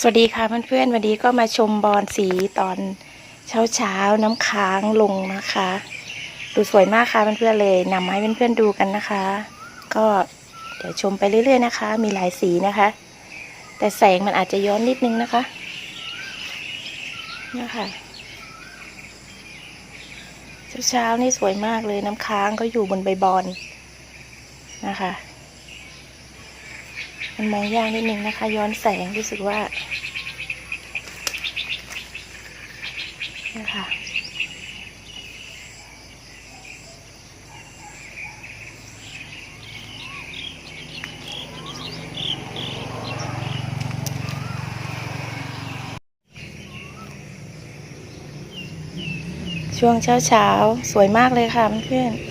สวัสดีค่ะเพื่อนๆวันนี้ก็มาชมบอลสีตอนเช้าๆน้ำค้างลงนะคะ ดูสวยมากค่ะเพื่อนๆเลยนำมาให้เพื่อนๆดูกันนะคะ ก็เดี๋ยวชมไปเรื่อย ๆนะคะ มีหลายสีนะคะ แต่แสงมันอาจจะย้อนนิดนึงนะคะนะคะเช้าๆนี่สวยมากเลยน้ำค้างก็อยู่บนใบบอนนะคะ มันมองยากนิดนึงนะคะ ย้อนแสงรู้สึกว่านะคะช่วงเช้าเช้าๆสวยมากเลยค่ะเพื่อนๆ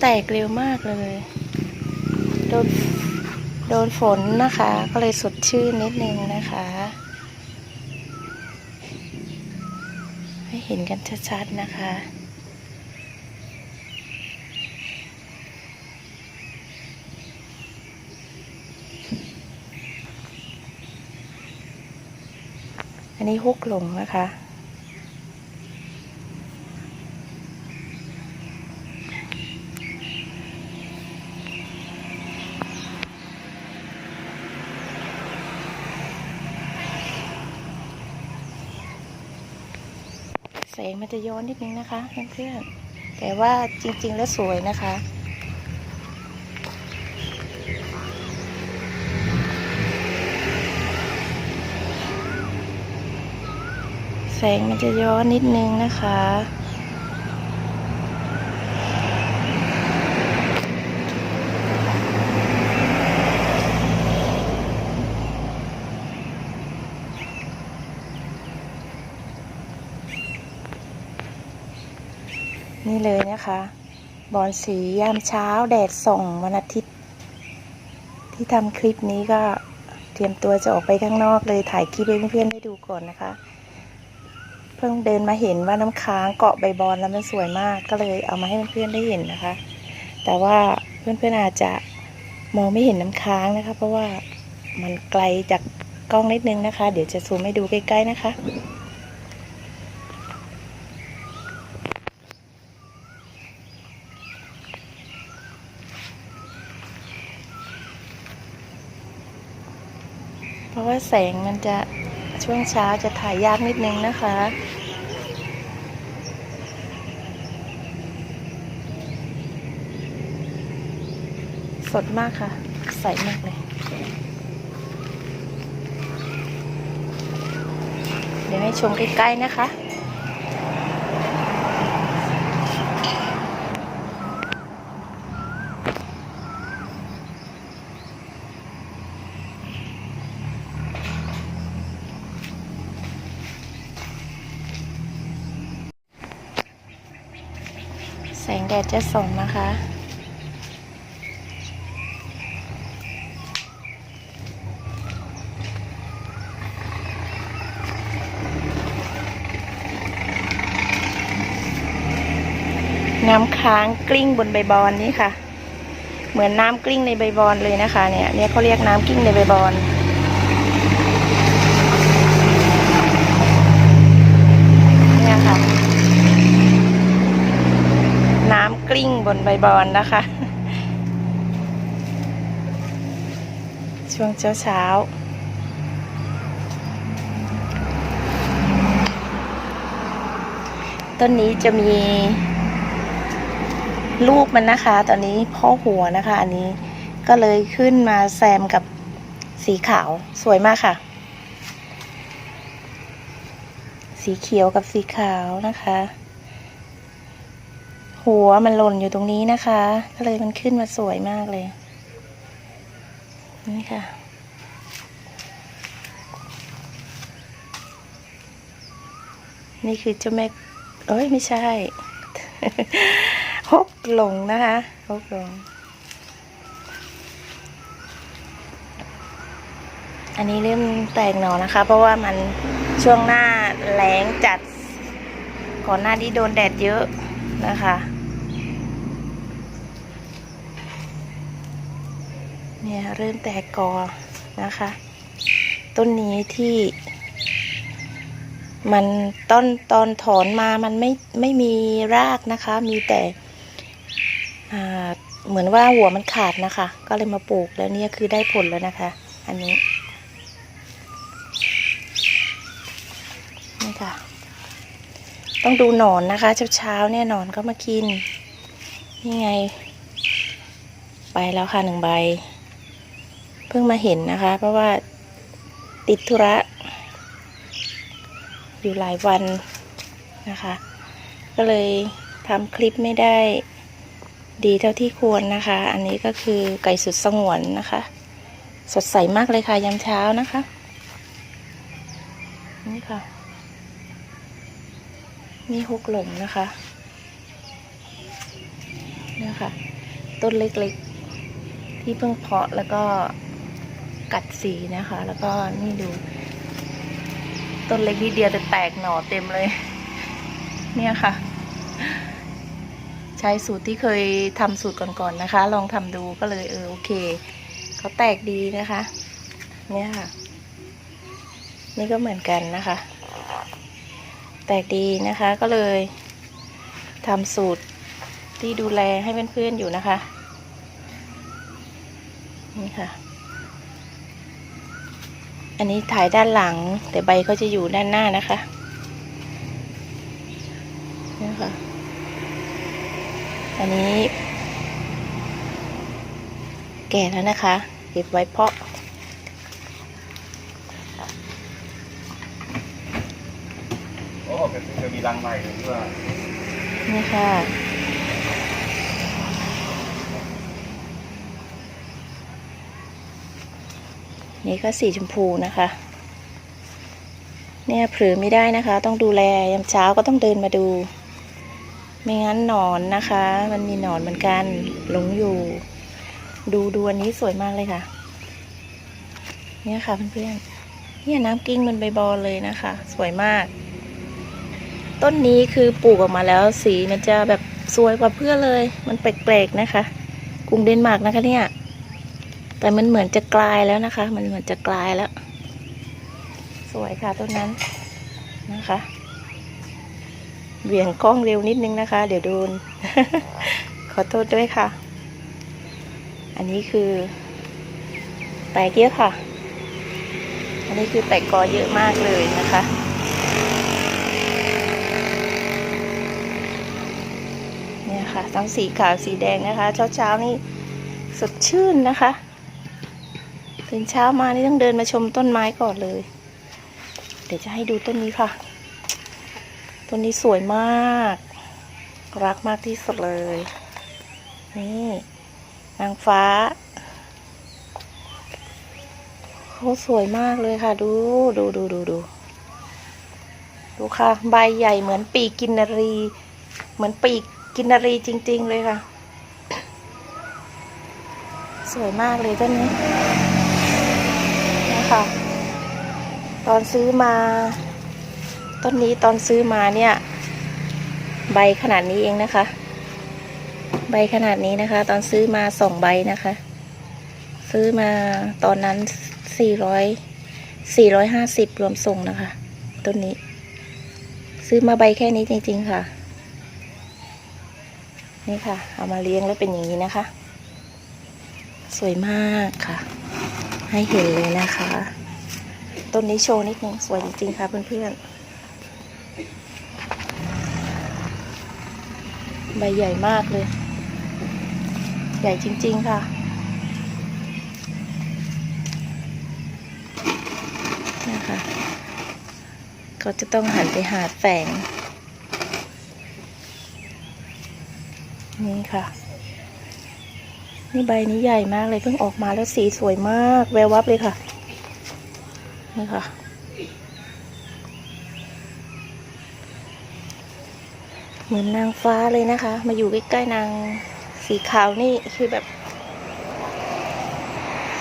แตกเร็วมากเลย โดนโดนฝนนะคะ ก็เลยสดชื่นนิดนึงนะคะ ให้เห็นกันชัดๆนะคะอันนี้ฮุกหลงนะคะ แสงมันจะย้อนนิดนึงนะคะเพื่อนๆแต่ว่าจริง ๆ แล้วสวยนะคะแสงมันจะย้อนนิดนึงนะคะ นี่เลยนะคะบอนสียามเช้าแดดส่องวันอาทิตย์ ที่ทำคลิปนี้ก็เตรียมตัวจะออกไปข้างนอกเลยถ่ายคลิปให้เพื่อนๆได้ดูก่อนนะคะ เพิ่งเดินมาเห็นว่าน้ำค้างเกาะใบบอนแล้วมันสวยมากก็เลยเอามาให้เพื่อนๆได้เห็นนะคะ แต่ว่าเพื่อนๆอาจจะมองไม่เห็นน้ำค้างนะคะ เพราะว่ามันไกลจากกล้องนิดนึงนะคะ เดี๋ยวจะซูมให้ดูใกล้ๆนะคะ เพราะว่า แสงมันจะช่วงเช้าจะถ่ายยากนิดนึงนะคะ สดมากค่ะ ใสมากเลย เดี๋ยวให้ชมใกล้ๆนะคะ สงแดดจะส่องนะคะ น้ำค้างกลิ้งบนใบบอนนี่ค่ะ เหมือนน้ำกลิ้งในใบบอนเลยนะคะ เนี่ยเนี่ยเขาเรียกน้ำกลิ้งในใบบอน เนี่ยค่ะ น้ำกลิ้ง บนใบบอนนะคะ ช่วงเช้าเช้าต้นนี้จะมีลูกมันนะคะ ตอนนี้พ่อหัวนะคะ อันนี้ก็เลยขึ้นมาแซมกับสีขาวสวยมากค่ะ สีเขียวกับสีขาวนะคะ หัวมันหล่นอยู่ตรงนี้นะคะ ก็เลยมันขึ้นมาสวยมากเลย นี่ค่ะ นี่คือเจ้าแม่เอ้ยไม่ใช่ฮกหลงนะคะฮกหลง อันนี้เริ่มแตกหนอนะคะ เพราะว่ามันช่วงหน้าแรงจัดก่อนหน้านี้โดนแดดเยอะนะคะ เนี่ยเริ่มแตกกอนะคะ ต้นนี้ที่ มันต้นตอนถอนมามันไม่ไม่มีรากนะคะ มีแต่เหมือนว่าหัวมันขาดนะคะ ก็เลยมาปลูกแล้วเนี่ยคือได้ผลแล้วนะคะ อันนี้นี่ค่ะ ต้องดูหนอนนะคะ เช้าๆเนี่ยหนอนก็มากิน นี่ไง ไปแล้วค่ะหนึ่งใบ เพิ่งมาเห็นนะคะ เพราะว่าติดธุระ อยู่หลายวันนะคะ ก็เลยทำคลิปไม่ได้ดีเท่าที่ควรนะคะ อันนี้ก็คือไก่สุดสงวนนะคะ สดใสมากเลยค่ะยามเช้านะคะ นี่ค่ะ นี่ฮุกหลงนะคะนี่ค่ะ ต้นเล็กๆ ที่เพิ่งเพาะแล้วก็ กัดสีนะคะ แล้วก็นี่ดู ต้นเล็กนิดเดียวแต่แตกหน่อเต็มเลย เนี่ยค่ะ ใช้สูตรที่เคยทำสูตรก่อนๆนะคะ ลองทำดูก็เลยเออโอเคเขาแตกดีนะคะ เนี่ยค่ะ นี่ก็เหมือนกันนะคะ แตกดีนะคะก็เลยทำสูตรที่ดูแลให้เพื่อนๆอยู่นะคะ นี่ค่ะ อันนี้ถ่ายด้านหลัง แต่ใบเขาจะอยู่ด้านหน้านะคะนี่ค่ะ อันนี้ แก่แล้วนะคะ เก็บไว้เพาะโอ้เป็นจะมีรังใหม่เลยที่ว่านี่ค่ะ นี่ก็สีชมพูนะคะ เนี่ยเผลอไม่ได้นะคะ ต้องดูแลยามเช้าก็ต้องเดินมาดู ไม่งั้นหนอนนะคะ มันมีหนอนเหมือนกันหลงอยู่ ดูดูอันนี้สวยมากเลยค่ะ เนี่ยค่ะเพื่อนๆเนี่ยน้ำกิ้งมันใบบอลเลยนะคะ สวยมาก ต้นนี้คือปลูกออกมาแล้วสีมันจะแบบสวยกว่าเพื่อนเลย มันแปลกๆนะคะกรุงเดนมาร์กนะคะเนี่ย แต่มันเหมือนจะกลายแล้วนะคะ มันเหมือนจะกลายแล้ว สวยค่ะต้นนั้นนะคะเบี่ยงกล้องเร็วนิดนึงนะคะ เดี๋ยวโดน ขอโทษด้วยค่ะ อันนี้คือแตกเยอะค่ะ อันนี้คือแตกกอเยอะมากเลยนะคะ เนี่ยค่ะทั้งสีขาวสีแดงนะคะ เช้าเช้าๆนี่สดชื่นนะคะ ตื่นเช้ามานี่ต้องเดินมาชมต้นไม้ก่อนเลย เดี๋ยวจะให้ดูต้นนี้ค่ะ ต้นนี้สวยมาก รักมากที่สุดเลย นี่นางฟ้าเขาสวยมากเลยค่ะ ดูดูดูดูดูดูค่ะ ใบใหญ่เหมือนปีกกินนารี เหมือนปีกกินนารีจริง ๆ เลยค่ะ สวยมากเลยต้นนี้ คะตอนซื้อมา ต้นนี้ตอนซื้อมาเนี่ย ใบขนาดนี้เองนะคะ ใบขนาดนี้นะคะ ตอนซื้อมาสองใบนะคะ ซื้อมาตอนนั้นสี่ร้อยสี่ร้อยห้าสิบรวมส่งนะคะ ต้นนี้ ซื้อมาใบแค่นี้จริง ๆ ค่ะ นี่ค่ะ เอามาเลี้ยงแล้วเป็นอย่างนี้นะคะ สวยมากค่ะ ให้เห็นเลยนะคะ ต้นนี้โชว์นิดนึงสวยจริงๆค่ะเพื่อนๆ ใบใหญ่มากเลย ใหญ่จริงๆค่ะนะคะก็จะต้องหันไปหาแฝงนี่ค่ะ นี่ใบนี้ใหญ่มากเลยเพิ่งออกมาแล้วสีสวยมาก แวววับเลยค่ะ นี่ค่ะ เหมือนนางฟ้าเลยนะคะ มาอยู่ใกล้ๆนางสีขาวนี่คือแบบ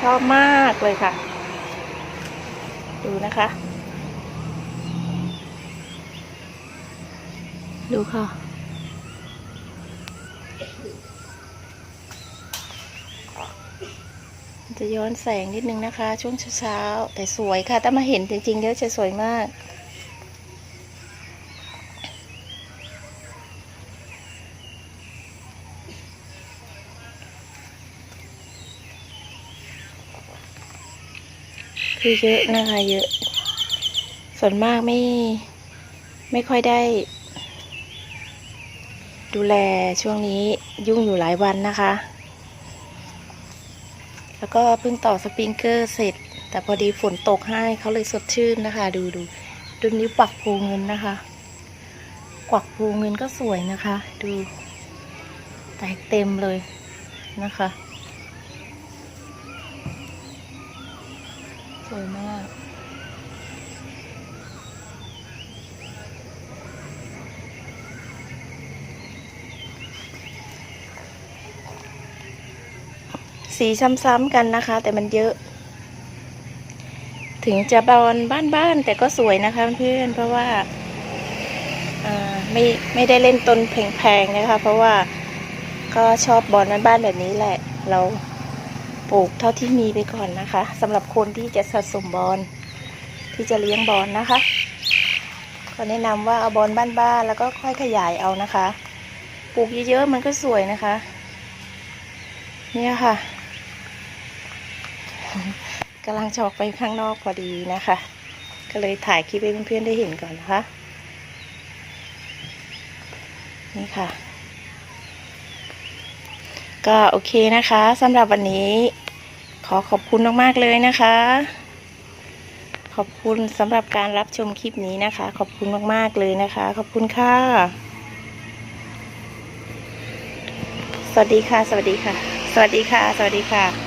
ชอบมากเลยค่ะ ดูนะคะ ดูค่ะ มัน จะย้อนแสงนิดนึงนะคะ ช่วงเช้าๆแต่สวยค่ะ ถ้ามาเห็นจริงๆแล้วจะสวยมาก คือเยอะนะคะเยอะ ส่วนมากไม่ไม่ค่อยได้ ดูแลช่วงนี้ยุ่งอยู่หลายวันนะคะ แล้วก็เพิ่งต่อสปริงเกอร์เสร็จ แต่พอดีฝนตกให้เขาเลยสดชื่นนะคะ ดูดูดูนิ้วปักภูเงินนะคะ กวักภูเงินก็สวยนะคะ ดูแตกเต็มเลยนะคะ สวยมาก สีซ้ำๆกันนะคะ แต่มันเยอะ ถึงจะบอลบ้านๆแต่ก็สวยนะคะเพื่อนเพราะว่าไม่ไม่ได้เล่นต้นแพงๆนะคะ เพราะว่าก็ชอบบอลบ้านๆแบบนี้แหละ เราปลูกเท่าที่มีไปก่อนนะคะสำหรับคนที่จะสะสมบอลที่จะเลี้ยงบอลนะคะก็แนะนำว่าเอาบอลบ้านๆแล้วก็ค่อยขยายเอานะคะ ปลูกเยอะๆมันก็สวยนะคะ เนี่ยค่ะ กำลังจะออกไปข้างนอกพอดีนะคะ ก็เลยถ่ายคลิปให้เพื่อนๆได้เห็นก่อนนะคะ นี่ค่ะ ก็โอเคนะคะสำหรับวันนี้ขอขอบคุณมากๆเลยนะคะ ขอบคุณสำหรับการรับชมคลิปนี้นะคะ ขอบคุณมากๆเลยนะคะ ขอบคุณค่ะ สวัสดีค่ะ สวัสดีค่ะ สวัสดีค่ะ สวัสดีค่ะ